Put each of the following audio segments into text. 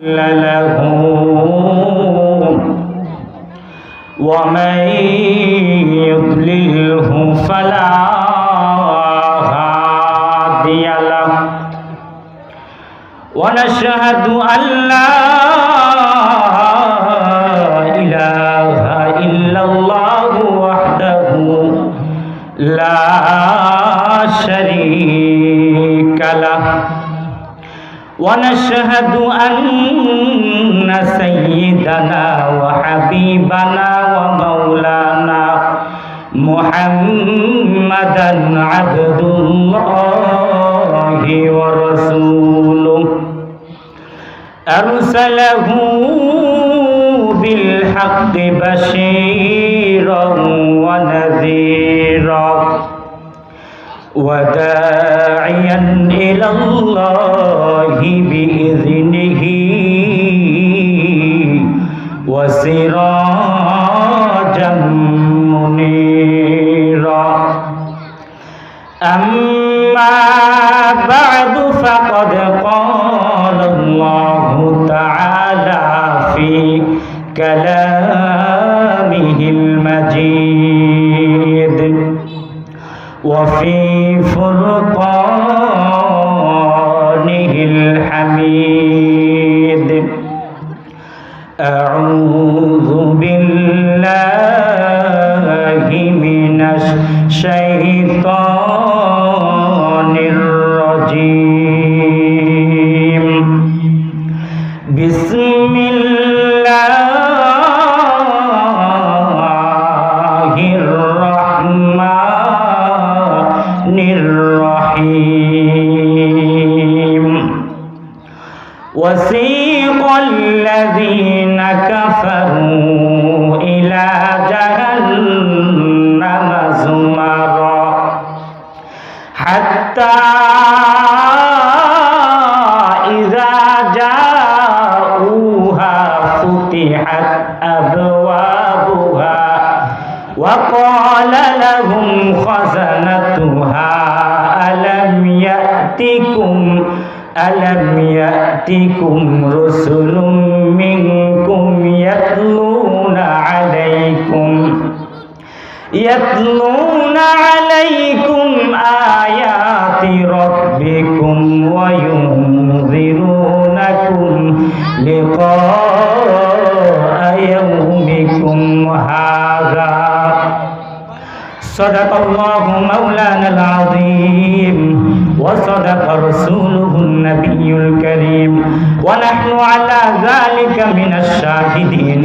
له ومن يضلله فلا هادي له ونشهد أن لا ونشهد أن سيدنا وحبيبنا ومولانا محمدا عبد الله ورسوله. أرسله بالحق بشيرا ونذيرا وداعيا إلى الله يتلون عليكم آيات ربكم وينذرونكم لقاء يومكم هذا صدق الله مولانا العظيم وصدق رسوله النبي الكريم. ونحن على ذلك من الشاهدين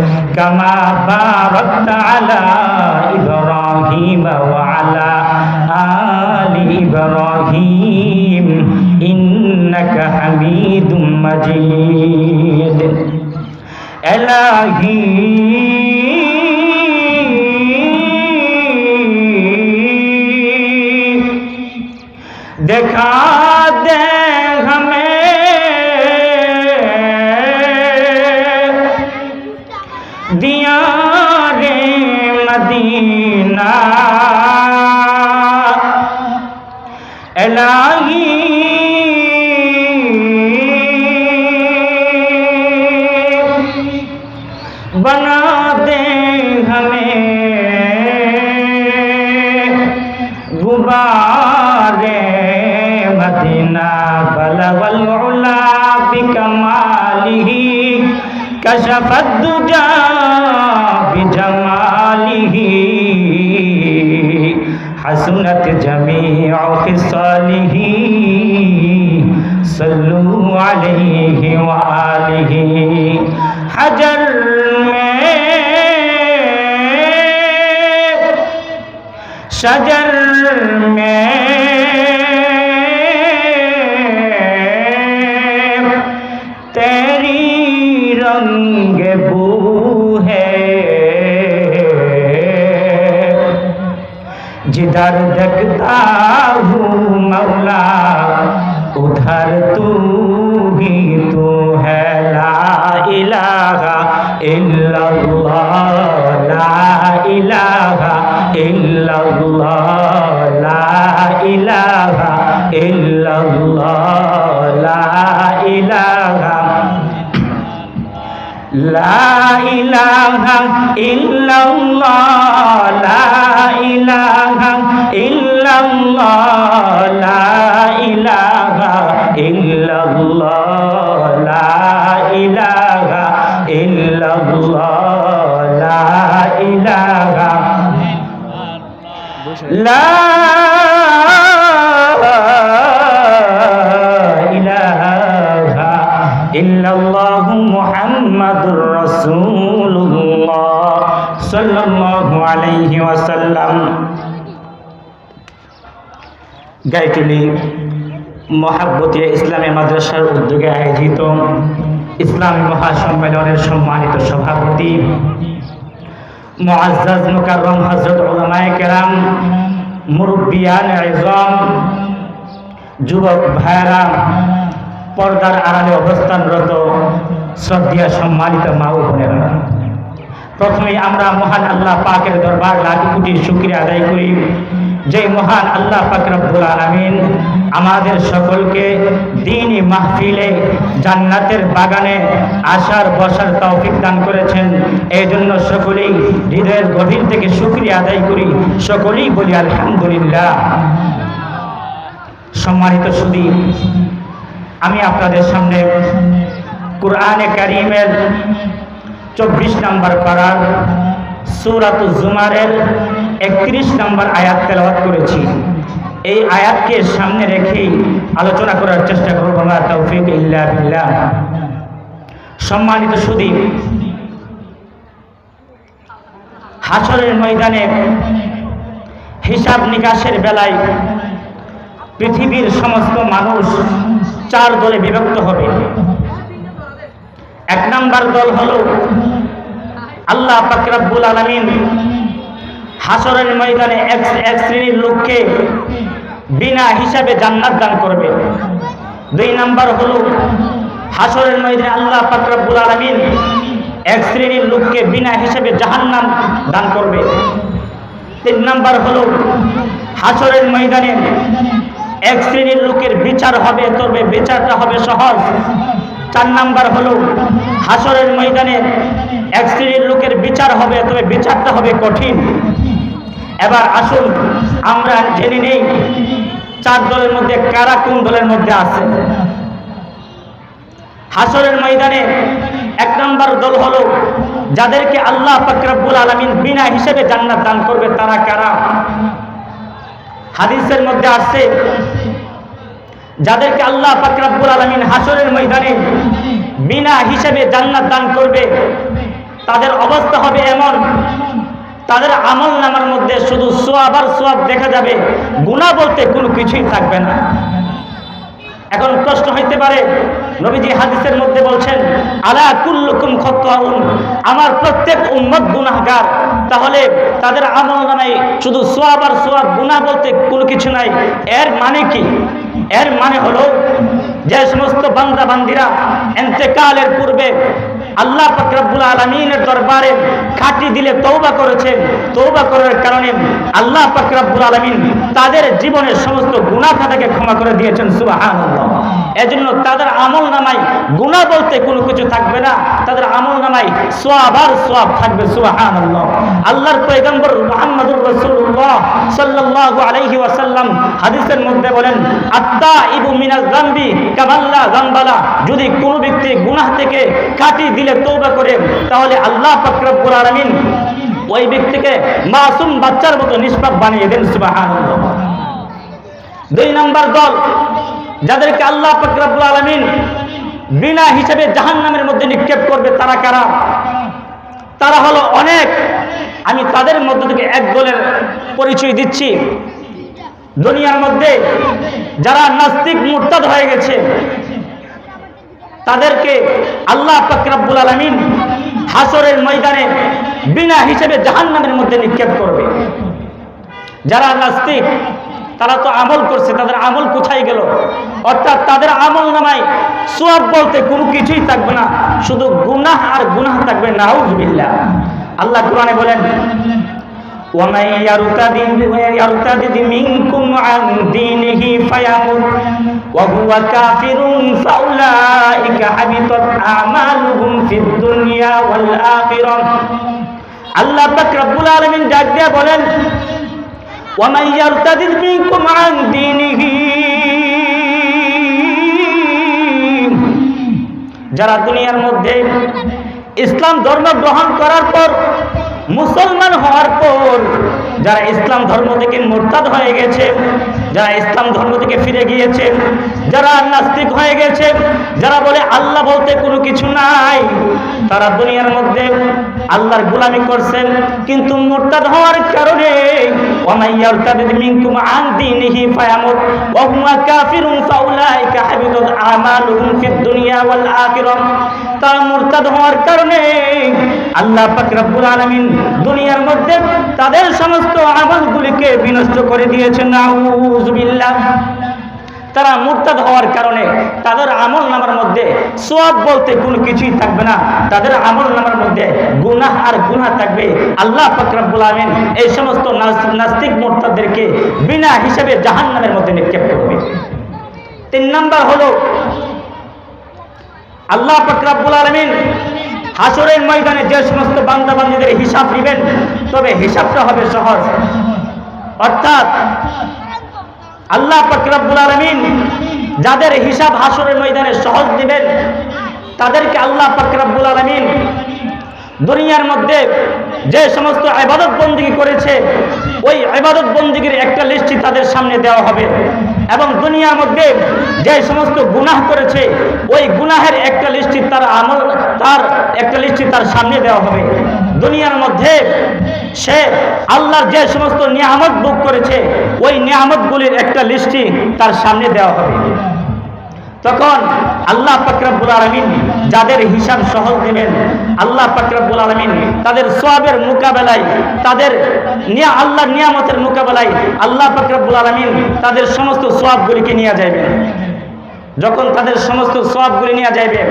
كما باركت على إبراهيم وعلى آل إبراهيم إنك حميد مجيد. إلهي দেখা أشرف الدجى بجماله حسنت جميع خصاله صلوا عليه وآله حجر میں شجر میں जिधर देखता हूँ मौला उधर तू ही तू है ला इलाहा इल्लल्लाह ला इलाहा इल्लल्लाह ला इलाहा इल्लल्लाह ला इलाहा لا إله إلا الله لا إله إلا الله لا إله إلا الله لا إله إلا الله لا إله لا إله إلا الله محمد মুহাম্মাদুর রাসূলুল্লাহ সাল্লাল্লাহু আলাইহি ওয়াসাল্লাম। গাইটুলি মহাব্বতীয় ইসলামী মাদ্রাসার উদ্যোগে আয়োজিত ইসলামী মহাসম্মেলনের সম্মানিত সভাপতি মুআজ্জাজ মুকাররম হযরত উলামায়ে কেরাম, মুরব্বিয়ান আজম, যুবক ভাইরা পর্দার আড়ালে অবস্থানরত শ্রদ্ধা সম্মানিত মা ও প্রথমে আমরা মহান আল্লাহ পাকের দরবার লাখ কোটি শুক্রিয়া আদায় করি। যে মহান আল্লাহ পাক রব্বুল আলামিন আমাদের সকলকে দিনই মাহফিলে জান্নাতের বাগানে আসার, বসার তৌফিক দান করেছেন। এই জন্য সকলেই হৃদয়ের গভীর থেকে শুক্রিয়া আদায় করি। সকলেই বলি আলহামদুলিল্লাহ। সম্মানিত সুদী আমি আপনাদের সামনে কোরআনে কারিমের চব্বিশ নম্বর পাড়ার সুরাত জুমারের একত্রিশ নম্বর আয়াত তেলাওয়াত করেছি। এই আয়াতকে সামনে রেখেই আলোচনা করার চেষ্টা করব। আমরা তৌফিক ইল্লা সম্মানিত সুদীপ হাসরের ময়দানে হিসাব নিকাশের বেলায় পৃথিবীর সমস্ত মানুষ চার দলে বিভক্ত হবে। এক নাম্বার দল হলো আল্লাহ পাকরাবুল আলমিন হাসরের ময়দানে এক এক শ্রেণির লোককে বিনা হিসাবে জান্নাত দান করবে। দুই নাম্বার হল হাসরের ময়দানে আল্লাহ পাকরাবুল আলমিন এক শ্রেণির লোককে বিনা হিসাবে জাহান্নাম দান করবে। তিন নাম্বার হল হাসরের ময়দানে এক শ্রেণির লোকের বিচার হবে, তবে বিচারটা হবে সহজ। চার নাম্বার হলো হাসরের ময়দানে এক শ্রেণির লোকের বিচার হবে, তবে বিচারটা হবে কঠিন। এবার আসুন, আমরা জেনে নেই চার দলের মধ্যে কারা কোন দলের মধ্যে আছে। হাসরের ময়দানে এক নম্বর দল হলো যাদেরকে আল্লাহ ফকরাবুল আলমিন বিনা হিসেবে জান্নাত দান করবে, তারা কারা? হাদিসের মধ্যে আসছে, যাদেরকে আল্লাহ ফাকরাবুল আলমিন হাসরের ময়দানে বিনা হিসেবে জান্নাত দান করবে। তাদের অবস্থা হবে এমন। তাদের আমল নামার মধ্যে শুধু সোয়াব আর সোয়াব দেখা যাবে। গুণা বলতে কোনো কিছুই থাকবে না। এখন প্রশ্ন হইতে পারে, নবীজি হাদিসের মধ্যে বলছেন, আলা কুল্লুকুম খত্তাউন আমার প্রত্যেক উম্মত গুনাহগার। তাহলে তাদের আমল নামাই শুধু সোয়াব আর সোয়াব গুনাহ বলতে কোনো কিছু নাই। এর মানে কি? এর মানে হলো যে সমস্ত বান্দা বান্দিরা এন্তেকালের পূর্বে আল্লাহ ফকরাবুল আলমিনের দরবারে খাটি দিলে তৌবা করেছে তৌবা করার কারণে আল্লাহ ফকরাবুল আলমিন তাদের জীবনের সমস্ত গুণা খাতাকে ক্ষমা করে দিয়েছেন সুবাহ এজন্য তাদের আমল নামাই গুণা বলতে কোনো কিছু থাকবে না। তাদের আমল নামাই সোয়াব আর সোয়াব থাকবে আল্লাহর পয়গম্বর মোহাম্মদুর রসুল্লাহ সাল্লাল্লাহু আলাইহি ওয়াসাল্লাম হাদিসের মধ্যে বলেন আত্মা ইবু মিনাল গাম্বি কামাল্লা গাম্বালা যদি কোনো ব্যক্তি গুনাহ থেকে কাটি দিলে তৌবা করে, তাহলে আল্লাহ পাকরব্বুল আলামিন ওই ব্যক্তিকে মাসুম বাচ্চার মতো নিষ্পাপ বানিয়ে দেন, সুবহানাল্লাহ। দুই নম্বর দল যাদেরকে আল্লাহ ফকরাবুল আলমিন বিনা হিসেবে জাহান নামের মধ্যে নিক্ষেপ করবে, তারা কারা? তারা হলো অনেক। আমি তাদের মধ্য থেকে এক দলের পরিচয় দিচ্ছি। দুনিয়ার মধ্যে যারা নাস্তিক, মুরতাদ হয়ে গেছে, তাদেরকে আল্লাহ ফকরাবুল আলমিন হাসরের ময়দানে বিনা হিসেবে জাহান নামের মধ্যে নিক্ষেপ করবে। যারা নাস্তিক তারা তো আমল করছে তাদের আমল কোথায় গেল অর্থাৎ তাদের আমল নামায় সোয়াব বলতে কোনো কিছুই থাকবে না শুধু গুনাহ আর গুনাহ থাকবে নাউজবিল্লাহ আল্লাহ কোরআনে বলেন ومن يرتد يرتد منكم عن دينه فيمت وهو كافر فأولئك حبطت أعمالهم في الدنيا والآخرة আল্লাহ পাক রব্বুল আলামিন ডাক দিয়ে বলেন ومن يرتد منكم عن دينه যারা দুনিয়ার মধ্যে ইসলাম ধর্ম গ্রহণ করার পর মুসলমান হওয়ার পর যারা ইসলাম ধর্ম থেকে মোরতাদ হয়ে গেছে, যারা ইসলাম ধর্ম থেকে ফিরে গিয়েছে, যারা নাস্তিক হয়ে গেছে, যারা বলে আল্লাহ বলতে কোনো কিছু নাই, তারা দুনিয়ার মধ্যে আল্লাহর গোলামি করছেন, কিন্তু মোরতাদ হওয়ার কারণে ওমাইয়ার তাদের মিনকুম আন দীনিহি ফায়ামুত ওয়া হুয়া কাফিরুন ফাউলাইকা হাবিতাত আমালুহুম ফিদ দুনিয়া। ওয়াল আখিরাহ। তারা মোরতাদ হওয়ার কারণে আল্লাহ পাক রব্বুল আলামিন দুনিয়ার মধ্যে তাদের সমস্ত আমলগুলিকে বিনষ্ট করে দিয়েছেন। তারা মুরতাদ হওয়ার কারণে তাদের আমল নামার মধ্যে সোয়াব বলতে কোনো কিছুই থাকবে না। তাদের আমল নামার মধ্যে গুনাহ আর গুনাহ থাকবে। আল্লাহ ফকরাবুল এই সমস্ত নাস- নাস্তিক মোরতাদেরকে বিনা হিসেবে জাহান নামের মধ্যে নিক্ষেপ করবে। তিন নাম্বার হলো আল্লাহ ফকরাবুল আলমিন হাসরের ময়দানে যে সমস্ত বান্দা বান্দিদের হিসাব নেবেন তবে হিসাবটা হবে সহজ। অর্থাৎ আল্লাহ ফকরাবুল আলমিন যাদের হিসাব হাসরের ময়দানে সহজ দিবেন, তাদেরকে আল্লাহ ফকরাবুল আলমিন দুনিয়ার মধ্যে যে সমস্ত আবাদত বন্দিগি করেছে, ওই আবাদত বন্দিগির একটা লিস্টই তাদের সামনে দেওয়া হবে। এবং দুনিয়ার মধ্যে যে সমস্ত গুনাহ করেছে, ওই গুনাহের একটা লিস্টি তার আমল, তার একটা লিস্টি তার সামনে দেওয়া হবে। দুনিয়ার মধ্যে সে আল্লাহর যে সমস্ত নিয়ামত বুক করেছে, ওই নিয়ামতগুলির একটা লিস্টি তার সামনে দেওয়া হবে। তখন আল্লাহ পাকরাবুল আলমিন যাদের হিসাব সহজ দেবেন আল্লাহ পাকরাবুল আলমিন তাদের সবের মোকাবেলায়, তাদের নিয়া, আল্লাহর নিয়ামতের মোকাবেলায় আল্লাহ পাকরাবুল আলমিন তাদের সমস্ত সোয়াবগুলিকে নিয়ে যাবেন যখন তাদের সমস্ত সোয়াবগুলি নিয়ে যাইবে,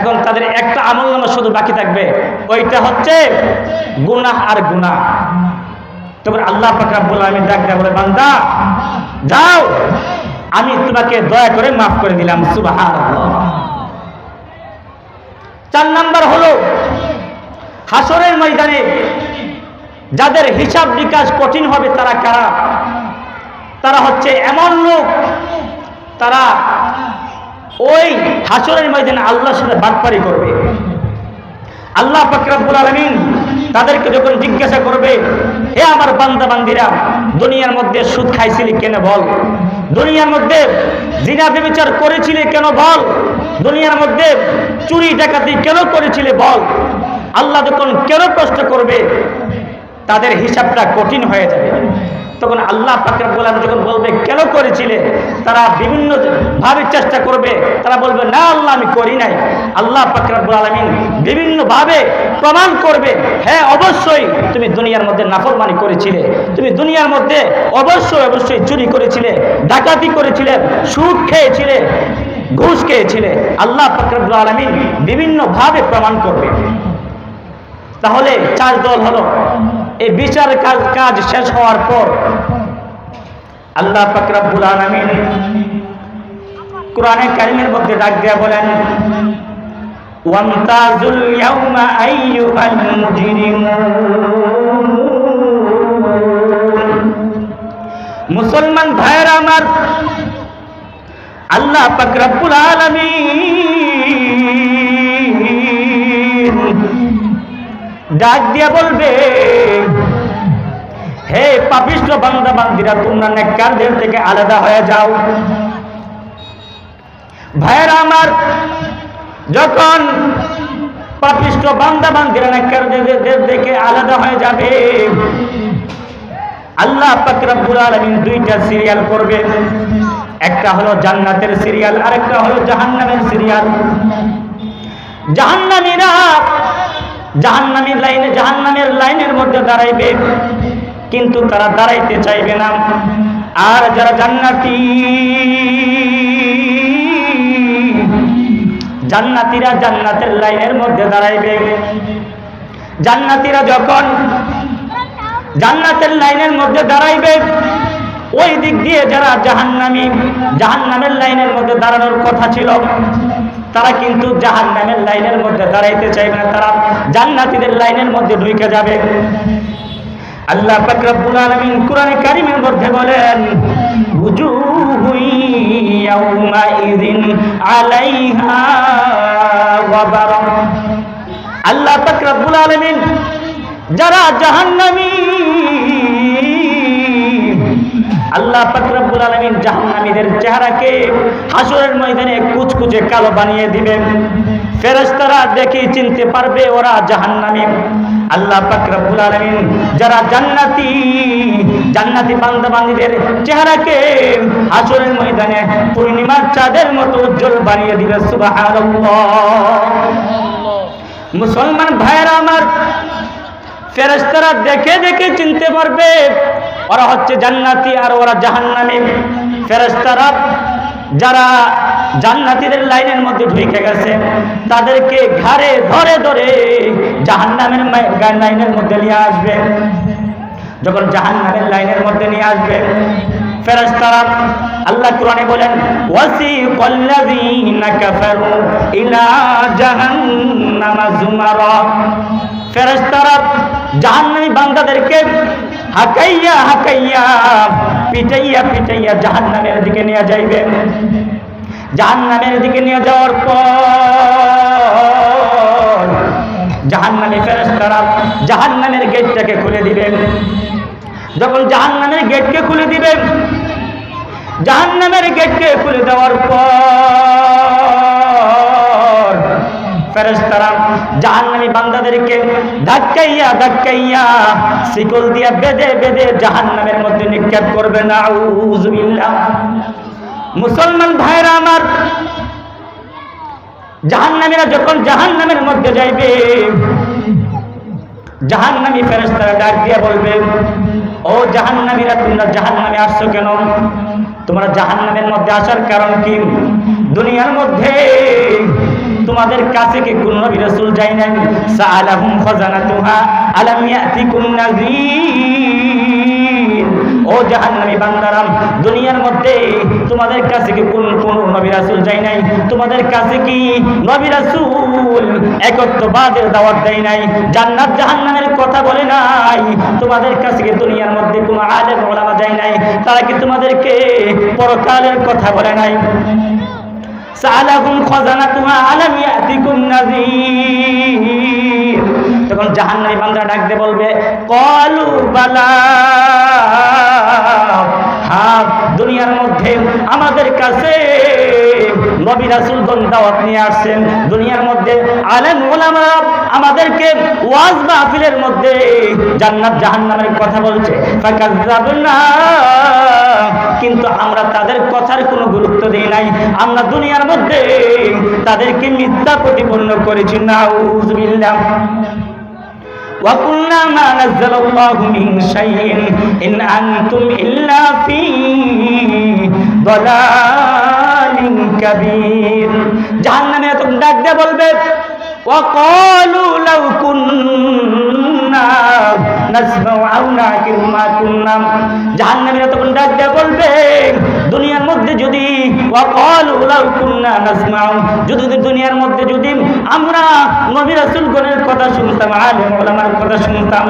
এখন তাদের একটা আমল নামা শুধু বাকি থাকবে, ওইটা হচ্ছে গুনাহ আর গুনাহ। তবে আল্লাহ পাকরাবুল আলমিন ডাক বলে, বান্দা, যাও। আমি তোমাকে দয়া করে মাফ করে দিলাম সুবাহ চার নাম্বার হলো হাসরের ময়দানে যাদের হিসাব বিকাশ কঠিন হবে, তারা কারা? তারা হচ্ছে এমন লোক, তারা ওই হাসরের ময়দানে আল্লাহর সাথে বাটপারি করবে। আল্লাহ ফকরাবুল আলমিন তাদেরকে যখন জিজ্ঞাসা করবে, হে আমার বান্দা বান্দিরা দুনিয়ার মধ্যে সুদ খাইছিলি কেন বল? দুনিয়ার মধ্যে জিনা বিবিচার করেছিলে কেন বল? দুনিয়ার মধ্যে চুরি ডাকাতি কেন করেছিলে বল? আল্লাহ যখন কেন কষ্ট করবে? তাদের হিসাবটা কঠিন হয়ে যাবে। তখন আল্লাহ পাকের বলে যখন বলবে, কেন করেছিলে? তারা বিভিন্ন ভাবে চেষ্টা করবে। তারা বলবে, না আল্লাহ, আমি করি নাই। আল্লাহ পাকরাবুল আলমিন বিভিন্নভাবে প্রমাণ করবে হ্যাঁ অবশ্যই তুমি দুনিয়ার মধ্যে নাফরমানি করেছিলে। তুমি দুনিয়ার মধ্যে অবশ্যই অবশ্যই চুরি করেছিলে, ডাকাতি করেছিলে, সুদ খেয়েছিলে, ঘুষ খেয়েছিলে। আল্লাহ পাকরাবুল আলমিন বিভিন্নভাবে প্রমাণ করবে। তাহলে চার দল হলো এই বিচার কাজ কাজ শেষ হওয়ার পর আল্লাহ ফাকরাবুল আলমিন কোরআনে কারিমের মধ্যে ডাক দিয়া বলেন মুসলমান ভাইয়েরা আমার, আল্লাহ পাক রব্বুল আলামিন ডাক দিয়া বলবে হে পাপিষ্ট বান্দা বান্দিরা, তোমরা নেককারদের থেকে আলাদা হয়ে যাও। ভাইয়েরা আমার, যখন পাপিষ্ট বান্দা বান্দিরা নেককারদের থেকে আলাদা হয়ে যাবে, আল্লাহ পাক রব্বুল আলামিন দুইটা সিরিয়াল করবে। একটা হলো জান্নাতের সিরিয়াল, আরেকটা হলো জাহান্নামের সিরিয়াল। জাহান্নামীরা জাহান্নামীর লাইনে, জাহান্নামের লাইনের মধ্যে দাঁড়াইবে। কিন্তু তারা দাঁড়াইতে চাইবে না। আর যারা জান্নাতি, জান্নাতীরা জান্নাতের লাইনের মধ্যে দাঁড়াইবে। জান্নাতীরা যখন জান্নাতের লাইনের মধ্যে দাঁড়াইবে, ওই দিক দিয়ে যারা জাহান্নামী, জাহান্নামের লাইনের মধ্যে দাঁড়ানোর কথা ছিল, তারা কিন্তু জাহান্নামের লাইনের মধ্যে দাঁড়াইতে চাইবে না। তারা জান্নাতীদের লাইনের মধ্যে ঢুকে যাবে। আল্লাহ পাক রব্বুল আলামিন কোরআনে কারীমের মধ্যে বলেন আল্লাহ পাক রব্বুল আলামিন, যারা জাহান্নামী, আল্লাহ পাক রব্বুল আলামিন জাহান্নামীদের চেহারাকে হাসরের ময়দানে কুচকুচে কালো বানিয়ে দিবেন। ফেরেশতারা দেখে চিনতে পারবে ওরা জাহান্নামী। আল্লাহ পাক রব্বুল আলামিন যারা জান্নাতি জান্নাতি বান্দীদের চেহারাকে হাসরের ময়দানে পূর্ণিমার চাঁদের মতো উজ্জ্বল বানিয়ে দিবে, সুবহানাল্লাহ। মুসলমান ভাইয়েরা আমার, ফেরেশতারা দেখে দেখে চিনতে পারবে ওরা হচ্ছে জান্নাতি আর ওরা জাহান্নামী। ফেরেশতারা যারা জান্নাতীদের লাইনের মধ্যে ঢুকে গেছে। তাদেরকে ঘাড়ে ধরে ধরে জাহান্নামের লাইনের মধ্যে নিয়ে আসবে। যখন জাহান্নামের লাইনের মধ্যে নিয়ে আসবে আল্লাহ বলেন হাকাইয়া হাকাইয়া জাহান্নামের দিকে নিয়ে যাইবে। জাহান্নামের দিকে নিয়ে যাওয়ার পর জাহান্নামী ফেরেশতারা জাহান্নামের গেটটাকে খুলে দিবেন। যখন জাহান্নামের গেটকে খুলে দিবেন, জাহান্নামের গেটকে খুলে দেওয়ার পর ফেরেশতারা জাহান্নামী বান্দাদেরকে ধাক্কাইয়া ধাক্কাইয়া শিকল দিয়া বেঁধে বেঁধে জাহান্নামের মধ্যে নিক্ষেপ করবে। না আউযুবিল্লাহ মুসলমান ভাইরা আমার, জাহান্নামীরা যখন জাহান্নামের মধ্যে যাইবে, জাহান্নামী ফেরেশতারা ডাক দিয়ে বলবে, ও জাহান্নামীরা, তোমরা জাহান্নামে আসছো কেন? তোমরা জাহান্নামের মধ্যে আসার কারণ কি? দুনিয়ার মধ্যে তোমাদের কাছে কি কোন নবী রাসূল যায় নাই? সাআলাহুম খাজানাতুহা, আলাম ইয়াতিকুম নাযীর। ও জাহান্নামী বান্দারাম, দুনিয়ার মধ্যে তোমাদের কাছে কি কোন কোন নবী রাসূল যায় নাই? তোমাদের কাছে কি নবী রাসূল একত্ববাদের দাওয়াত দেয় নাই? জান্নাত জাহান্নামের কথা বলে নাই? তোমাদের কাছে কি দুনিয়ার মধ্যে কোনো আলেম ওলামা যায় নাই? তারা কি তোমাদেরকে পরকালের কথা বলে নাই? সালাহুম খাজানাতুহা আলাম ইয়াতিকুম নাযীর। তখন জাহান্নামী বান্দা ডাক দিয়ে বলবে, কলু বালা। হ্যাঁ দুনিয়ার মধ্যে আমাদের কাছে নবী রাসূলগণ দাওয়াত নিয়ে আসছেন। দুনিয়ার মধ্যে আলেম ওলামারা আমাদেরকে ওয়াজ মাহফিলের মধ্যে জান্নাত জাহান্নামের কথা বলছে। কিন্তু আমরা তাদের কথার কোনো গুরুত্ব দিই নাই। আমরা দুনিয়ার মধ্যে তাদেরকে মিথ্যা প্রতিপন্ন করেছি। নাউজুবিল্লাহ। وقلنا ما نزل الله من شيء إن أنتم إلا في ضلال كبير জাহান্নামে তখন ডাক দিয়ে বলবে وقالوا لو كنا نسمع أو نعقل ما كنا জাহান্নামীরা তখন ডাক দিয়ে বলবে দুনিয়ার মধ্যে যদি যদি দুনিয়ার মধ্যে যদি আমরা নবী রাসুলগণের কথা শুনতাম আলমার কথা শুনতাম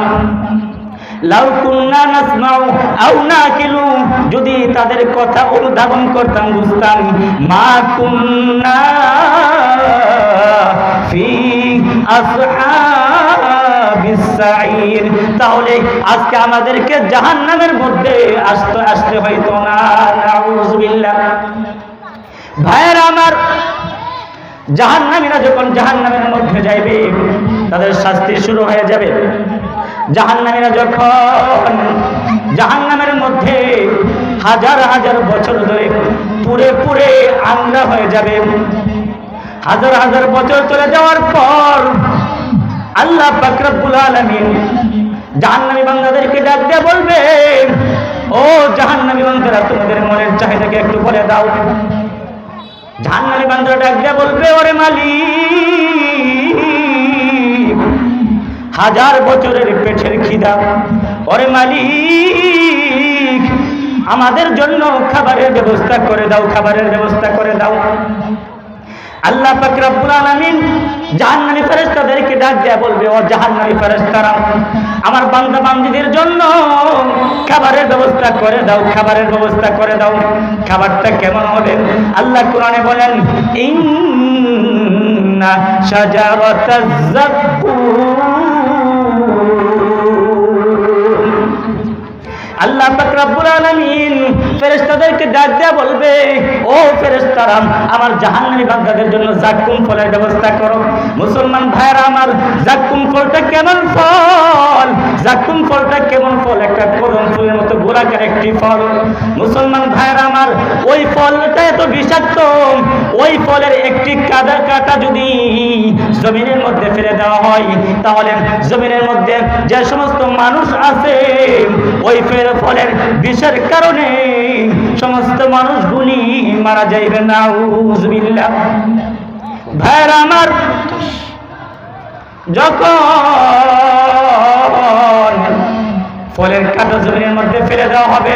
যদি তাদের কথা অনুধাবন করতাম, বুঝতাম, মা কুন্না তাহলে আজকে আমাদেরকে জাহান্নামের মধ্যে আসতে আসতে হইতো না। ভাইয়েরা আমার, জাহান্নামীরা যখন জাহান্নামের মধ্যে যাইবে, তাদের শাস্তি শুরু হয়ে যাবে। জাহান্নামীরা যখন জাহান্নামের মধ্যে হাজার হাজার বছর ধরে পুরে পুরে আন্ডা হয়ে যাবে, হাজার হাজার বছর চলে যাওয়ার পর আল্লাহ পাকরাবুল আলমিন জাহান্নামী বান্দাদেরকে ডাক দিয়ে বলবে ও জাহান্নামী বান্দারা, তোমাদের মনের চাহিদাকে একটু বলে দাও। জাহান্নামী বান্দরা ডাক দিয়ে বলবে, ওরে মালিক, হাজার বছরের পেটের খিদা। ওরে মালিক, আমাদের জন্য খাবারের ব্যবস্থা করে দাও, খাবারের ব্যবস্থা করে দাও। আল্লাহ জাহান্নামী ফেরেশতাদেরকে ডাক দেয়া বলবে, ও জাহান্নামী ফেরেশতারা, আমার বান্দা বান্দীদের জন্য খাবারের ব্যবস্থা করে দাও, খাবারের ব্যবস্থা করে দাও। খাবারটা কেমন হবে? আল্লাহ কোরআনে বলেন, ইন্না শাজারাতাজ আল্লাহ পাক রব্বুল আলামিন ফেরেশতাদেরকে ডাক দেয়া বলবে, ও ফেরেশতারা, আমার জাহান্নামী বান্দাদের জন্য জাক্কুম ফলের ব্যবস্থা করো। মুসলমান ভাইরা আমার, জাক্কুম ফলটা কেমন ফল? জাক্কুম ফলটা কেমন ফল? একটা কদম ফুলের মতো গোলাকার একটি ফল। মুসলমান ভাইরা আমার, ওই ফলটা এত বিষাক্ত। ওই ফলের একটি কাদা কাটা যদি জমিনের মধ্যে ফেলে দেওয়া হয়, তাহলে জমিনের মধ্যে যে সমস্ত মানুষ আছে, ওই ফের ফলের বিষের কারণে সমস্ত মানুষগুলি মারা যাইবে না। ভাইরা আমার, যখন ফলের কাটা জমিনের মধ্যে ফেলে দেওয়া হবে,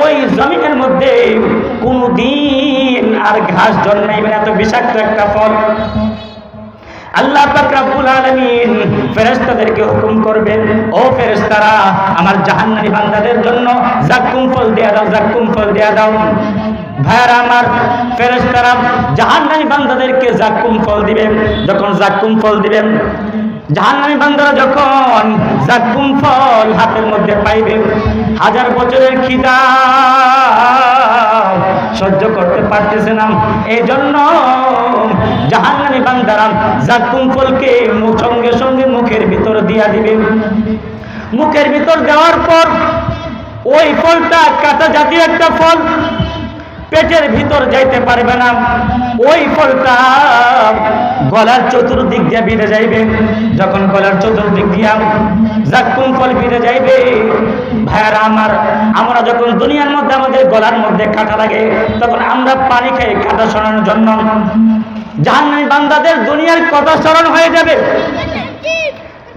ওই জমিনের মধ্যে কোনো দিন আর ঘাস জন্মাইবে না। এত বিষাক্ত একটা ফল। আল্লাহ রব্বুল আলামিন ফেরেশতাদেরকে হুকুম করবেন, ও ফেরেশতারা, আমার জাহান্নামী বান্দাদের জন্য জাক্কুম ফল দেয়া দাও জাক্কুম ফল দেয়া দাও। ভাইয়ারা আমার ফেরেশতারা জাহান্নামী বান্দাদেরকে জাক্কুম ফল দিবেন, যখন জাক্কুম ফল দিবেন, জাহান্নামী বান্দারা যখন জাক্কুম ফল হাতের মধ্যে পাইবে হাজার বছরের খিদা সহ্য করতে পারতেছে না। এই জন্য জাহান্নামী বান্দারা জাক্কুম ফলকে সঙ্গে সঙ্গে মুখের ভিতর দিয়া দিবে। মুখের ভিতর দেওয়ার পর ওই ফলটা কাঁচা জাতীয় একটা ফল, পেটের ভিতর যাইতে পারবে না। ওই ফলটা গলার চতুর্দিক দিয়ে বেড়ে যাইবে। যখন গলার চতুর্দিক দিয়া জাক্কুম ফল বেড়ে যাইবে, ভাইয়ারা আমার, আমরা যখন দুনিয়ার মধ্যে আমাদের গলার মধ্যে কাটা লাগে, তখন আমরা পানি খাই কাটা সরানোর জন্য। জাহান্নামী বান্দাদের দুনিয়ার কথা স্মরণ হয়ে যাবে।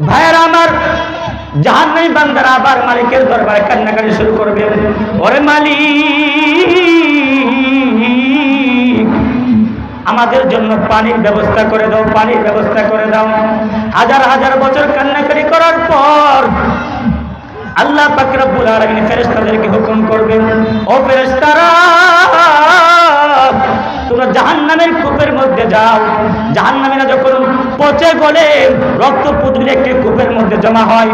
ভাইয়ারা আমার, জাহান্নামী বান্দারা আবার মালিকের দরবারে কান্নাকাটি শুরু করবে। ওরে মালিক, আমাদের জন্য পানির ব্যবস্থা করে দাও, পানির ব্যবস্থা করে দাও। হাজার হাজার বছর কান্নাকাটি করার পর আল্লাহ পাকরাবুল আলমিন ফেরেস্তাদেরকে হুকুম করবেন, ও ফেরেস্তারা তোমরা জাহান্নামের কূপের মধ্যে যাও। জাহান্নামীরা যখন পচে গলে, রক্ত পুতুলে একটি কূপের মধ্যে জমা হয়।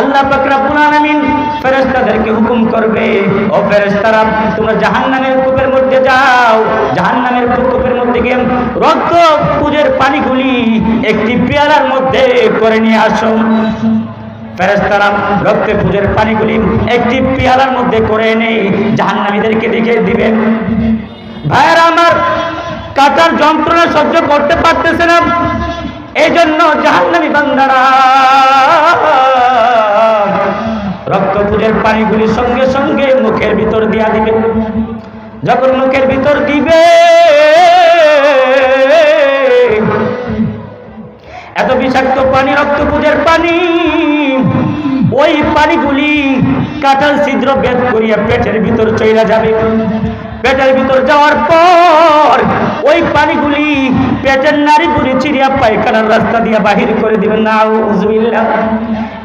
আল্লাহ পাকরাবুল আলামিন ফেরেশতাদেরকে হুকুম করবে, ও ফেরেশতারা, তোমরা জাহান্নামের কূপের মধ্যে যাও। জাহান্নামের কূপের মধ্যে গিয়ে রক্ত পুজের পানিগুলি একটি পেয়ালার মধ্যে করে নিয়ে আসো। ফেরেস্তারা রক্তে পুজোর পানিগুলি একটি পেয়ালার মধ্যে করে এনে জাহান্নামীদেরকে দেখে দিবেন ভাইয়েরা আমার কাটার যন্ত্রণা সহ্য করতে পারতেছে না। এই জন্য জাহান্নামী বান্দারা রক্ত পুজোর পানিগুলি সঙ্গে সঙ্গে মুখের ভিতর দিয়া দিবে। যখন মুখের ভিতর দিবে, এত বিষাক্ত পানি, রক্ত পুজোর পানি ওই পানিগুলি কাটাল ছিদ্র বেদ করিয়া পেটের ভিতর চইলা যাবে। পেটের ভিতর যাওয়ার পর ওই পানিগুলি পেটের নারী বুড়ি চিড়িয়া পায়খানার রাস্তা দিয়ে বাহির করে দিবে। না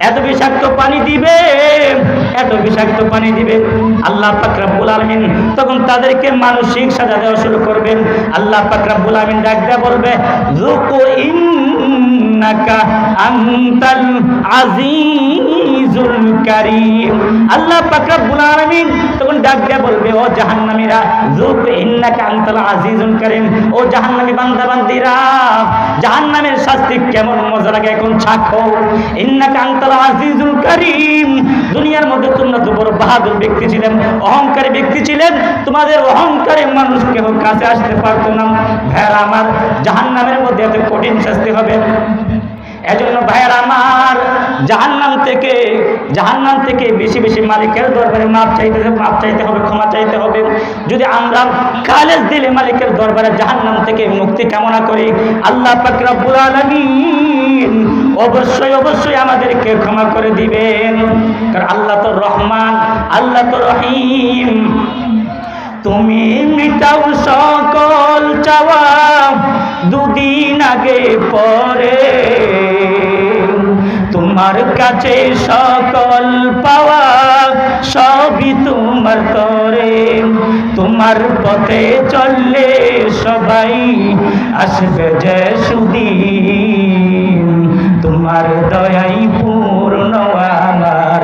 এত বিষাক্ত পানি দিবে, এত বিষাক্ত পানি দিবে। আল্লাহ পাকরাবুল আলমিন তখন তাদেরকে মানসিক সাজা দেওয়া শুরু করবেন। আল্লাহ পাকরাবুল আলমিন ডাক দেয়া বলবে জুকু শাস্তি কেমন মজা লাগে এখন আজিজুল দুনিয়ার মধ্যে তোমরা তো বড় বাহাদুর ব্যক্তি ছিলেন, অহংকারী ব্যক্তি ছিলেন। তোমাদের অহংকারে মানুষ কেউ কাছে আসতে পারতো না। ভেড়া আমার, জাহান্নামের মধ্যে এত কঠিন শাস্তি হবে। এজন্য ভাইয়ের আমার জাহান্নাম থেকে জাহান্নাম থেকে বেশি বেশি মালিকের দরবারে মাপ চাইতে মাপ চাইতে হবে, ক্ষমা চাইতে হবে। যদি আমরা কালেজ দিলে মালিকের দরবারে জাহান্নাম থেকে মুক্তি কামনা করি, আল্লাহ পাকরাবুল আলমিন অবশ্যই অবশ্যই আমাদেরকে ক্ষমা করে দিবেন। কারণ আল্লাহ তো রহমান, আল্লাহ তো রহিম। তুমি মিটাও সকল চাওয়া দুদিন আগে পরে তোমার কাছে সকল পাওয়া সবই তোমার তরে তোমার পথে চললে সবাই আসবে যে সুদিন তোমার দয়াই পূর্ণ আমার।